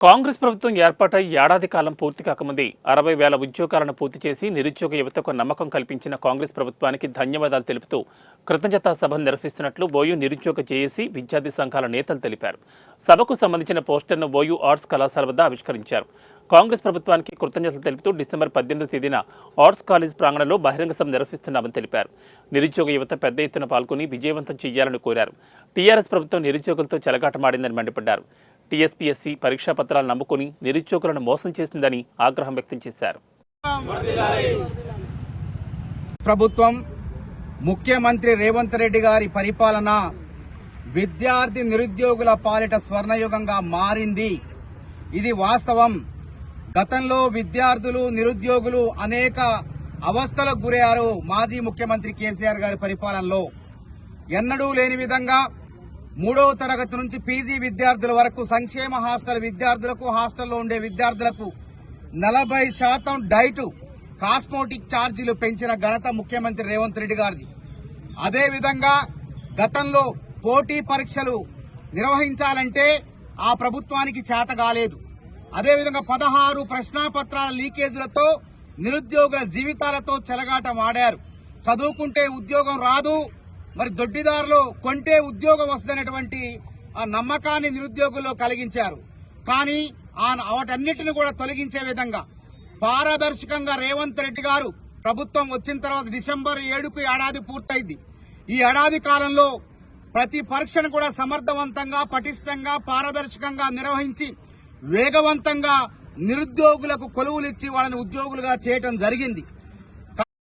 కాంగ్రెస్ ప్రభుత్వం ఏర్పాటై ఏడాది కాలం పూర్తి కాకముందే అరవై వేల ఉద్యోగాలను పూర్తి చేసి నిరుద్యోగ యువతకు నమ్మకం కల్పించిన కాంగ్రెస్ ప్రభుత్వానికి ధన్యవాదాలు తెలుపుతూ కృతజ్ఞతా సభను నిర్వహిస్తున్నట్లు బోయు నిరుద్యోగ జేఏసీ విద్యార్థి సంఘాల నేతలు తెలిపారు. సభకు సంబంధించిన పోస్టర్ను బోయు ఆర్ట్స్ కళాశాల వద్ద ఆవిష్కరించారు. కాంగ్రెస్ ప్రభుత్వానికి కృతజ్ఞతలు తెలుపుతూ డిసెంబర్ పద్దెనిమిది తేదీన ఆర్ట్స్ కాలేజ్ ప్రాంగణంలో బహిరంగ సభ నిర్వహిస్తున్నామని తెలిపారు. నిరుద్యోగ యువత పెద్ద ఎత్తున పాల్గొని విజయవంతం చేయాలని కోరారు. టీఆర్ఎస్ ప్రభుత్వం నిరుద్యోగులతో చెలగాటమాడిందని మండిపడ్డారు. టీఎస్పీఎస్సీ పరీక్షా పత్రాలు నమ్ముకుని నిరుద్యోగులను మోసం చేసిందని ఆగ్రహం వ్యక్తం చేశారు. ప్రభుత్వం ముఖ్యమంత్రి రేవంత్ రెడ్డి గారి పరిపాలన విద్యార్థి నిరుద్యోగుల పాలిట స్వర్ణయుగంగా మారింది. ఇది వాస్తవం. గతంలో విద్యార్థులు నిరుద్యోగులు అనేక అవస్థలకు గురయ్యారు మాజీ ముఖ్యమంత్రి కేసీఆర్ గారి పరిపాలనలో. ఎన్నడూ లేని విధంగా మూడవ తరగతి నుంచి పీజీ విద్యార్థుల వరకు సంక్షేమ హాస్టల్ విద్యార్థులకు హాస్టల్లో ఉండే విద్యార్థులకు నలభై శాతం డైటు కాస్మోటిక్ ఛార్జీలు పెంచిన ఘనత ముఖ్యమంత్రి రేవంత్ రెడ్డి గారిది. అదేవిధంగా గతంలో పోటీ పరీక్షలు నిర్వహించాలంటే ఆ ప్రభుత్వానికి చేత కాలేదు. అదేవిధంగా పదహారు ప్రశ్నాపత్రాల లీకేజీలతో నిరుద్యోగుల జీవితాలతో చెలగాటం ఆడారు. చదువుకుంటే ఉద్యోగం రాదు మరి దొడ్డిదారులు కొంటే ఉద్యోగం వస్తుందనేటువంటి ఆ నమ్మకాన్ని నిరుద్యోగుల్లో కలిగించారు. కానీ ఆ వాటన్నిటిని కూడా తొలగించే విధంగా పారదర్శకంగా రేవంత్ రెడ్డి గారు ప్రభుత్వం వచ్చిన తర్వాత డిసెంబర్ ఏడుకు ఏడాది పూర్తయింది. ఈ ఏడాది కాలంలో ప్రతి పరీక్షను కూడా సమర్థవంతంగా పటిష్టంగా పారదర్శకంగా నిర్వహించి వేగవంతంగా నిరుద్యోగులకు కొలువులిచ్చి వాళ్ళని ఉద్యోగులుగా చేయటం జరిగింది.